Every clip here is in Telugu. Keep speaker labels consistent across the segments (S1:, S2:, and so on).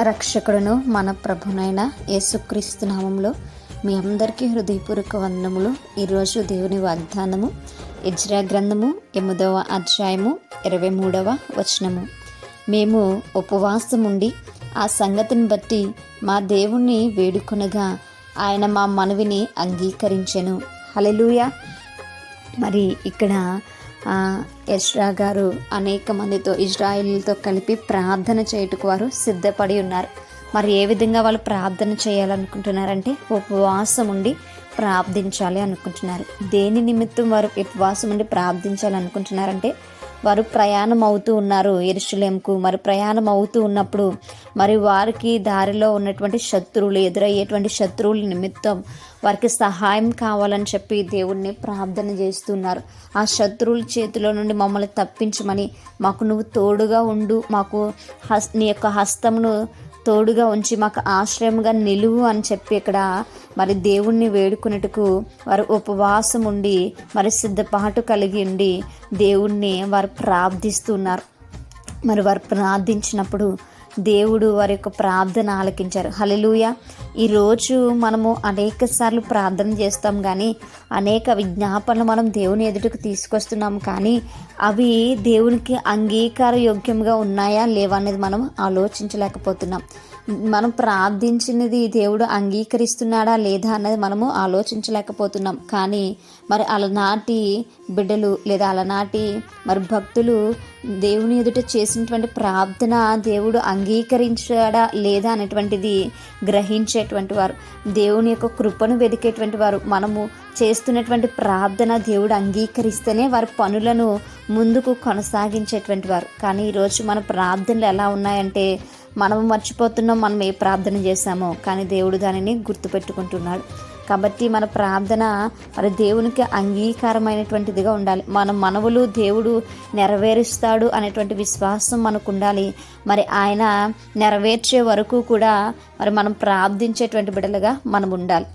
S1: రక్షకుడును మన ప్రభునైన యేసుక్రీస్తు నామంలో మీ అందరికీ హృదయపూర్వక వందనములు. ఈరోజు దేవుని వాగ్దానము ఇజ్రా గ్రంథము ఎనిమిదవ అధ్యాయము ఇరవై మూడవ వచనము. మేము ఉపవాసం ఉండి ఆ సంగతిని బట్టి మా దేవుణ్ణి వేడుకొనగా ఆయన మా మనవిని అంగీకరించెను. హలెలూయ మరి ఇక్కడ ఆ, గారు అనేక మందితో ఇజ్రాయిల్తో కలిపి ప్రార్థన చేయుటకు వారు సిద్ధపడి ఉన్నారు. మరి ఏ విధంగా వాళ్ళు ప్రార్థన చేయాలనుకుంటున్నారంటే ఉపవాసం ఉండి ప్రార్థించాలి అనుకుంటున్నారు. దేని నిమిత్తం వారు ఉపవాసం ఉండి ప్రార్థించాలి అనుకుంటున్నారంటే వారు ప్రయాణం అవుతూ ఉన్నారు ఎరుషులేంకు మరి ప్రయాణం అవుతూ ఉన్నప్పుడు మరి వారికి దారిలో ఉన్నటువంటి శత్రువులు ఎదురయ్యేటువంటి శత్రువుల నిమిత్తం వారికి సహాయం కావాలని చెప్పి దేవుణ్ణి ప్రార్థన చేస్తున్నారు. ఆ శత్రువుల చేతిలో నుండి మమ్మల్ని తప్పించమని మాకు నువ్వు తోడుగా ఉండు మాకు హస్ నీ యొక్క హస్తమును తోడుగా ఉంచి మాకు ఆశ్రయంగా నిలువు అని చెప్పి ఇక్కడ మరి దేవుణ్ణి వేడుకున్నట్టుకు వారు ఉపవాసం ఉండి మరి సిద్ధపాటు కలిగి ఉండి దేవుణ్ణి వారు ప్రార్థిస్తున్నారు. మరి వారు ప్రార్థించినప్పుడు దేవుడు వారి యొక్క ప్రార్థన ఆలకించారు. హలలుయ ఈరోజు మనము అనేక సార్లు ప్రార్థన చేస్తాం కానీ అనేక విజ్ఞాపనలు మనం దేవుని ఎదుటకు తీసుకొస్తున్నాం కానీ అవి దేవునికి అంగీకార యోగ్యంగా ఉన్నాయా లేవా అనేది మనం ఆలోచించలేకపోతున్నాం. మనం ప్రార్థించినది దేవుడు అంగీకరిస్తున్నాడా లేదా అన్నది మనము ఆలోచించలేకపోతున్నాం. కానీ మరి అలనాటి బిడ్డలు లేదా అలనాటి మరి భక్తులు దేవుని ఎదుట చేసినటువంటి ప్రార్థన దేవుడు అంగీకరించాడా లేదా అనేటువంటిది గ్రహించేటువంటి వారు. దేవుని యొక్క కృపను వెదికేటువంటి వారు. మనము చేస్తున్నటువంటి ప్రార్థన దేవుడు అంగీకరిస్తేనే వారి పనులను ముందుకు కొనసాగించేటువంటి వారు. కానీ ఈరోజు మన ప్రార్థనలు ఎలా ఉన్నాయంటే మనం మర్చిపోతున్నాం మనం ఏ ప్రార్థన చేశామో. కానీ దేవుడు దానిని గుర్తుపెట్టుకుంటున్నాడు. కాబట్టి మన ప్రార్థన మరి దేవునికి అంగీకారమైనటువంటిదిగా ఉండాలి. మన మనవులు దేవుడు నెరవేరుస్తాడు అనేటువంటి విశ్వాసం మనకు ఉండాలి మరి ఆయన నెరవేర్చే వరకు కూడా మరి మనం ప్రార్థించేటువంటి బిడ్డలుగా మనం ఉండాలి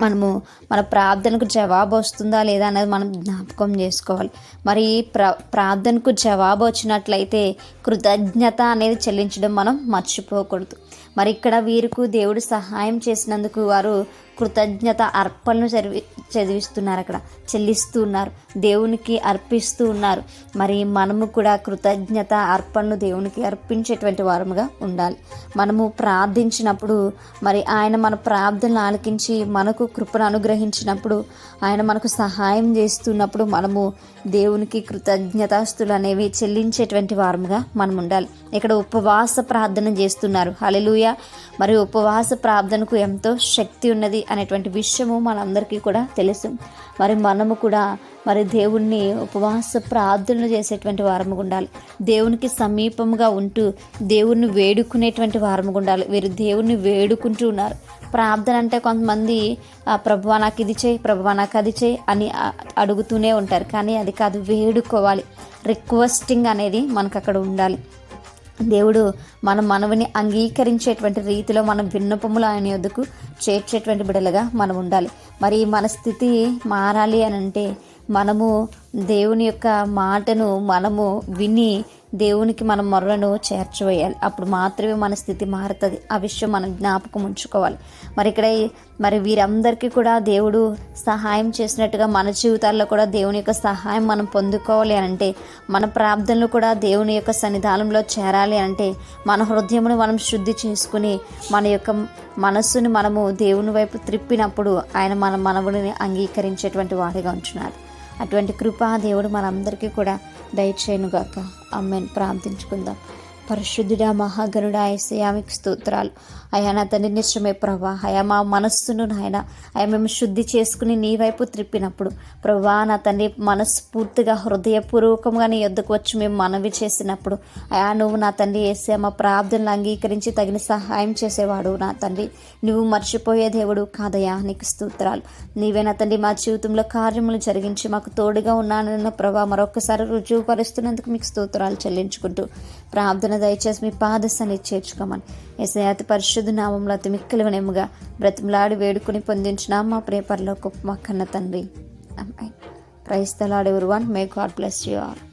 S1: మనము మన ప్రార్థనకు జవాబు వస్తుందా లేదా అనేది మనం జ్ఞాపకం చేసుకోవాలి. మరి ప్ర ప్రార్థనకు జవాబు వచ్చినట్లయితే కృతజ్ఞత అనేది చెల్లించడం మనం మర్చిపోకూడదు. మరి ఇక్కడ వీరికి దేవుడు సహాయం చేసినందుకు వారు కృతజ్ఞత అర్పణలు చదివి చదివిస్తున్నారు అక్కడ. చెల్లిస్తూ ఉన్నారు. దేవునికి అర్పిస్తూ ఉన్నారు. మరి మనము కూడా కృతజ్ఞత అర్పణలు దేవునికి అర్పించేటువంటి వారముగా ఉండాలి. మనము ప్రార్థించినప్పుడు మరి ఆయన మన ప్రార్థనలు ఆలకించి మనకు కృపను అనుగ్రహించినప్పుడు ఆయన మనకు సహాయం చేస్తున్నప్పుడు మనము దేవునికి కృతజ్ఞతాస్తులు అనేవి చెల్లించేటువంటి వారముగా మనం ఉండాలి ఇక్కడ ఉపవాస ప్రార్థన చేస్తున్నారు. హలెలూయ మరి ఉపవాస ప్రార్థనకు ఎంతో శక్తి ఉన్నది అనేటువంటి విషయము మనందరికీ కూడా తెలుసు. మరి మనము కూడా మరి దేవుణ్ణి ఉపవాస ప్రార్థనలు చేసేటువంటి వారముగా ఉండాలి. దేవునికి సమీపముగా ఉంటూ దేవుణ్ణి వేడుకునేటువంటి వారముగా ఉండాలి. వీరు దేవుణ్ణి వేడుకుంటూ ఉన్నారు. ప్రార్థన అంటే కొంతమంది "ఆ, ప్రభువా నాకు ఇది చేయి ప్రభువా నాకు అది చేయి అని అడుగుతూనే ఉంటారు. కానీ అది కాదు వేడుకోవాలి. రిక్వెస్టింగ్ అనేది మనకు అక్కడ ఉండాలి. దేవుడు మన మనవిని అంగీకరించేటువంటి రీతిలో మనం విన్నపములు ఆయన యొద్దకు చేర్చేటువంటి బిడలుగా మనం ఉండాలి. మరి మన స్థితి మారాలి అని అంటే మనము దేవుని యొక్క మాటను మనము విని దేవునికి మనం మొరలను చేర్చివేయాలి. అప్పుడు మాత్రమే మన స్థితి మారుతుంది. ఆ విషయం మనం జ్ఞాపకం ఉంచుకోవాలి. మరి ఇక్కడ మరి వీరందరికీ కూడా దేవుడు సహాయం చేసినట్టుగా మన జీవితాల్లో కూడా దేవుని యొక్క సహాయం మనం పొందుకోవాలి అని అంటే మన ప్రార్థనలు కూడా దేవుని యొక్క సన్నిధానంలో చేరాలి అంటే మన హృదయమును మనం శుద్ధి చేసుకుని మన యొక్క మనస్సును మనము దేవుని వైపు త్రిప్పినప్పుడు ఆయన మన మనవుని అంగీకరించేటువంటి వాడిగా ఉంటున్నారు అటువంటి కృపా దేవుడు మనందరికీ కూడా దయచేయనుగాక. అమ్మని ప్రార్థించుకుందాం. పరిశుద్ధుడా మహాగణుడా మీకు స్తోత్రాలు. అయా నా తండ్రి నిశ్చమే ప్రభా. అయా మా మనస్సును నాయన అయా మేము శుద్ధి చేసుకుని నీ వైపు త్రిప్పినప్పుడు. ప్రభా నా తండ్రి మనస్ఫూర్తిగా హృదయపూర్వకంగా నీ యొద్దకు వచ్చి మేము మనవి చేసినప్పుడు. అయా నువ్వు నా తండ్రి ఏసే మా ప్రార్థనలు అంగీకరించి తగిన సహాయం చేసేవాడు నా తండ్రి. నువ్వు మర్చిపోయే దేవుడు కాదయా నీకు స్తోత్రాలు. నీవే నా తండ్రి మా జీవితంలో కార్యములు జరిగించి మాకు తోడుగా ఉన్నానన్న ప్రభా మరొకసారి రుజువుపరుస్తున్నందుకు మీకు స్తోత్రాలు చెల్లించుకుంటూ ప్రార్థన దయచేసి మీ పాదశాన్ని చేర్చుకోమని. ఎస్ఐ అతి పరిశుద్ధ నామంలో అతి మిక్కలివనేముగా బ్రతిమలాడి వేడుకుని పొందించిన మా ప్రేపర్లో గొప్ప మా కన్న తండ్రి. అమ్మాయి ప్రైస్తలాడు everyone. May God bless you all.